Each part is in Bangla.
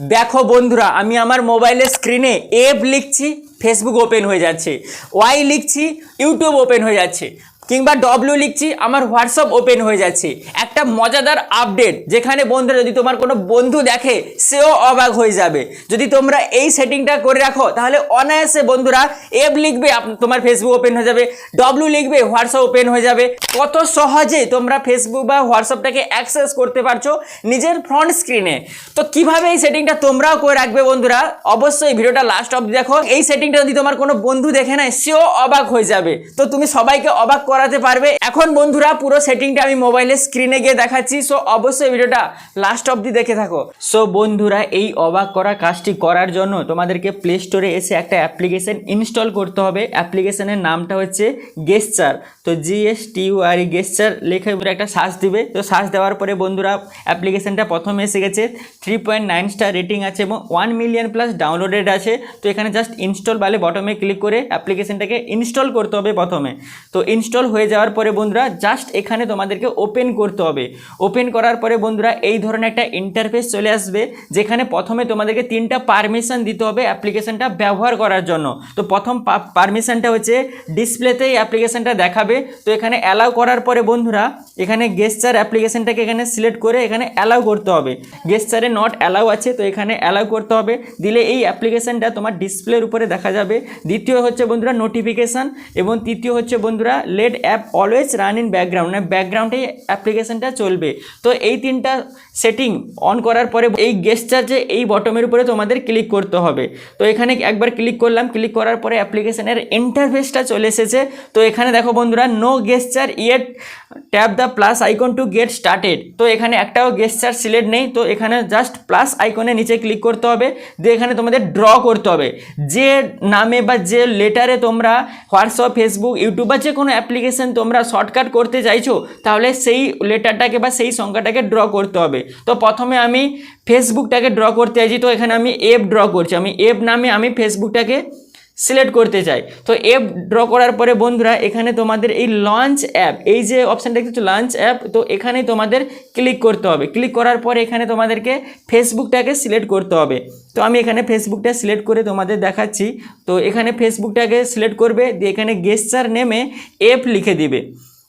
দেখো বন্ধুরা, আমি আমার মোবাইলের স্ক্রিনে এফ লিখছি ফেসবুক ওপেন হয়ে যাচ্ছে। ওয়াই লিখছি ইউটিউব ওপেন হয়ে যাচ্ছে। কিংবা ডব্লিউ লিখছি, আমার হোয়াটসঅ্যাপ ওপেন হয়ে যাচ্ছে। একটা মজাদার আপডেট যেখানে বন্ধুরা, যদি তোমার কোনো বন্ধু দেখে, সেও অবাক হয়ে যাবে। যদি তোমরা এই সেটিংটা করে রাখো, তাহলে অনায়াসে বন্ধুরা এফ লিখবে তোমার ফেসবুক ওপেন হয়ে যাবে ডব্লিউ লিখবে হোয়াটসঅ্যাপ ওপেন হয়ে যাবে। কত সহজে তোমরা ফেসবুক বা হোয়াটসঅ্যাপটাকে অ্যাক্সেস করতে পারছ নিজের ফ্রন্ট স্ক্রিনে তো কীভাবে এই সেটিংটা তোমরাও করে রাখবে বন্ধুরা, অবশ্যই ভিডিওটা লাস্ট অবধি দেখো। এই সেটিংটা যদি তোমার কোনো বন্ধু দেখে নেয়, সেও অবাক হয়ে যাবে। তো তুমি সবাইকে অবাক করাতে পারবে। এখন বন্ধুরা পুরো সেটিংটা আমি মোবাইলের স্ক্রিনে গিয়ে দেখাচ্ছি। সো অবশ্যই ভিডিওটা লাস্ট অবধি দেখে থাকো। সো বন্ধুরা, এই অবাক করা কাজটি করার জন্য তোমাদেরকে প্লে স্টোরে এসে একটা অ্যাপ্লিকেশন ইনস্টল করতে হবে। অ্যাপ্লিকেশনের নামটা হচ্ছে গেস্টার তো আর গেস্টার লেখে একটা সার্চ দিবে। তো সার্চ দেওয়ার পরে বন্ধুরা অ্যাপ্লিকেশনটা প্রথমে এসে গেছে। Three point nine star rating আছে এবং ওয়ান মিলিয়ন প্লাস ডাউনলোডেড আছে। তো এখানে জাস্ট ইনস্টল বালে বটমে ক্লিক করে অ্যাপ্লিকেশনটাকে ইনস্টল করতে হবে প্রথমে। তো ইনস্টল হয়ে যাওয়ার পরে বন্ধুরা জাস্ট এখানে তোমাদেরকে ওপেন করতে হবে। ওপেন করার পরে বন্ধুরা এই ধরনের একটা ইন্টারফেস চলে আসবে, যেখানে প্রথমে তোমাদেরকে তিনটা পারমিশন দিতে হবে অ্যাপ্লিকেশনটা ব্যবহার করার জন্য। তো প্রথম পারমিশনটা হচ্ছে ডিসপ্লেতে এই অ্যাপ্লিকেশনটা দেখাবে। তো এখানে অ্যালাউ করার পরে বন্ধুরা এখানে গেস্টার অ্যাপ্লিকেশনটাকে এখানে সিলেক্ট করে এখানে অ্যালাউ করতে হবে। গেস্টারে নট অ্যালাউ আছে, তো এখানে অ্যালাউ করতে হবে। দিলে এই অ্যাপ্লিকেশনটা তোমার ডিসপ্লের উপরে দেখা যাবে। দ্বিতীয় হচ্ছে বন্ধুরা নোটিফিকেশান এবং তৃতীয় হচ্ছে বন্ধুরা let app always run in background মানে ব্যাকগ্রাউন্ডে অ্যাপ্লিকেশনটা চলবে। তো এই তিনটা সেটিং অন করার পরে এই গেস্টার যে এই বটমের উপরে তোমাদের ক্লিক করতে হবে। তো এখানে একবার ক্লিক করলাম ক্লিক করার পরে অ্যাপ্লিকেশনের ইন্টারফেসটা চলে এসেছে। তো এখানে দেখো বন্ধুরা no gesture yet tap the plus icon to get started তো এখানে একটাও গেস্টার সিলেক্ট নেই, তো এখানে জাস্ট প্লাস আইকনে নিচে ক্লিক করতে হবে, দিয়ে এখানে তোমাদের ড্র করতে হবে। যে নামে বা যে লেটারে তোমরা হোয়াটসঅ্যাপ ফেসবুক ইউটিউব বা যে কোনো অ্যাপ্লিকেশন তোমরা শর্টকাট করতে চাইছো, তাহলে সেই লেটারটাকে বা সেই সংখ্যাটাকে ড্র করতে হবে। তো প্রথমে আমি ফেসবুকটাকে ড্র করতে চাইছি তো এখানে আমি এফ ড্র করছি। আমি এফ নামে আমি ফেসবুকটাকে সিলেক্ট করতে চাই। তো অ্যাপ ড্র করার পরে বন্ধুরা, এখানে তোমাদের এই লঞ্চ অ্যাপ এই যে অপশানটা দেখছ লঞ্চ অ্যাপ তো এখানেই তোমাদের ক্লিক করতে হবে। ক্লিক করার পরে এখানে তোমাদেরকে ফেসবুকটাকে সিলেক্ট করতে হবে। তো আমি এখানে ফেসবুকটা সিলেক্ট করে তোমাদের দেখাচ্ছি। তো এখানে ফেসবুকটাকে সিলেক্ট করবে, দিয়ে এখানে গেস্টার নেমে অ্যাপ লিখে দিবে।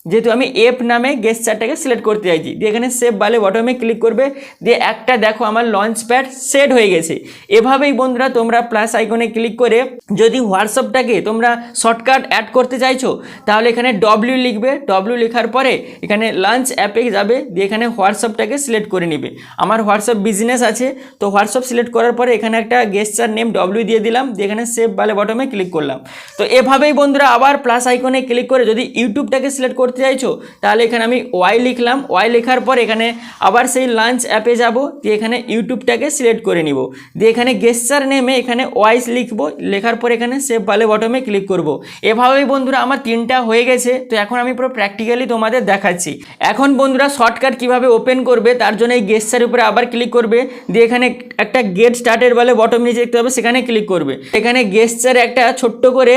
যেহেতু আমি এফ নামে গেস্টারটাকে সিলেক্ট করতে চাইছি, দিয়ে এখানে সেভ বালে বটমে ক্লিক করবে, দিয়ে একটা দেখো আমার লঞ্চ প্যাড সেট হয়ে গেছে। এভাবেই বন্ধুরা তোমরা প্লাস আইকনে ক্লিক করে যদি হোয়াটসঅ্যাপটাকে তোমরা শর্টকাট অ্যাড করতে চাইছো, তাহলে এখানে ডব্লিউ লিখবে। ডব্লিউ লেখার পরে এখানে লাঞ্চ অ্যাপে যাবে, দিয়ে এখানে হোয়াটসঅ্যাপটাকে সিলেক্ট করে নিবে। আমার হোয়াটসঅ্যাপ বিজনেস আছে, তো হোয়াটসঅ্যাপ সিলেক্ট করার পরে এখানে একটা গেস্টার নেম ডব্লিউ দিয়ে দিলাম, দিয়ে এখানে সেভ বালে বটমে ক্লিক করলাম। তো এভাবেই বন্ধুরা আবার প্লাস আইকনে ক্লিক করে যদি ইউটিউবটাকে সিলেক্ট করতে চাইছো, তাহলে এখানে আমি ওয়াই লিখলাম। ওয়াই লেখার পর এখানে আবার সেই লাঞ্চ অ্যাপে যাব, দিয়ে এখানে ইউটিউবটাকে সিলেক্ট করে নিব। দিয়ে এখানে গেস্টার নেমে এখানে ওয়াইস লিখব, লেখার পর এখানে সেভ বালে বটমে ক্লিক করব। এভাবেই বন্ধুরা আমার তিনটা হয়ে গেছে, তো এখন আমি পুরো প্র্যাকটিক্যালি তোমাদের দেখাচ্ছি। এখন বন্ধুরা শর্টকাট কীভাবে ওপেন করবে, তার জন্য এই গেস্টার উপরে আবার ক্লিক করবে। দিয়ে এখানে একটা গেট স্টার্টের বলে বটম নিচে দেখতে হবে সেখানে ক্লিক করবে। এখানে গেস্টারে একটা ছোট্ট করে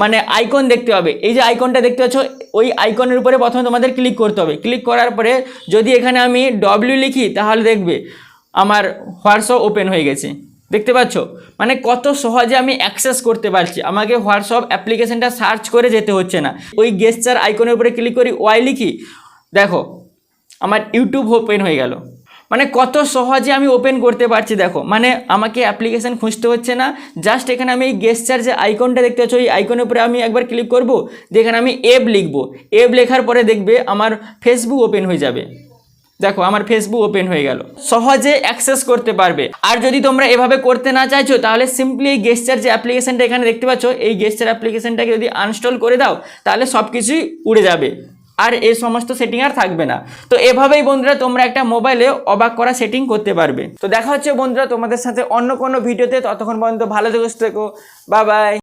মানে আইকন দেখতে হবে এই যে আইকনটা দেখতে পাচ্ছ, ওই আইকনের উপরে প্রথমে তোমাদের ক্লিক করতে হবে। ক্লিক করার পরে যদি এখানে আমি ডব্লিউ লিখি, তাহলে দেখবে আমার হোয়াটসঅ্যাপ ওপেন হয়ে গেছে। দেখতে পাচ্ছ? মানে কত সহজে আমি অ্যাক্সেস করতে পারছি। আমাকে হোয়াটসঅ্যাপ অ্যাপ্লিকেশানটা সার্চ করে যেতে হচ্ছে না। ওই গেস্টার আইকনের উপরে ক্লিক করি ওয়াই লিখি, দেখো, আমার ইউটিউব ওপেন হয়ে গেল। মানে কত সহজে আমি ওপেন করতে পারছি, দেখো। মানে আমাকে অ্যাপ্লিকেশান খুঁজতে হচ্ছে না। জাস্ট এখানে আমি এই গেস্টার যে আইকনটা দেখতে পাচ্ছ, ওই আইকনের উপরে আমি একবার ক্লিক করব দিয়ে এখানে আমি এব লিখব। এব লেখার পরে দেখবে আমার ফেসবুক ওপেন হয়ে যাবে। দেখো, আমার ফেসবুক ওপেন হয়ে গেল। সহজে অ্যাক্সেস করতে পারবে। আর যদি তোমরা এভাবে করতে না চাইছো, তাহলে সিম্পলি এই গেস্টার যে অ্যাপ্লিকেশনটা এখানে দেখতে পাচ্ছ, এই গেস্টার অ্যাপ্লিকেশনটাকে যদি আনস্টল করে দাও, তাহলে সব কিছুই উড়ে যাবে। আর এই সমস্ত সেটিং আর থাকবে না। তো এভাবেই বন্ধুরা তোমরা একটা মোবাইলে অবাক করা সেটিং করতে পারবে। তো দেখা হচ্ছে বন্ধুরা তোমাদের সাথে অন্য কোনো ভিডিওতে ততক্ষণ পর্যন্ত ভালো থেকো বাবাই বাই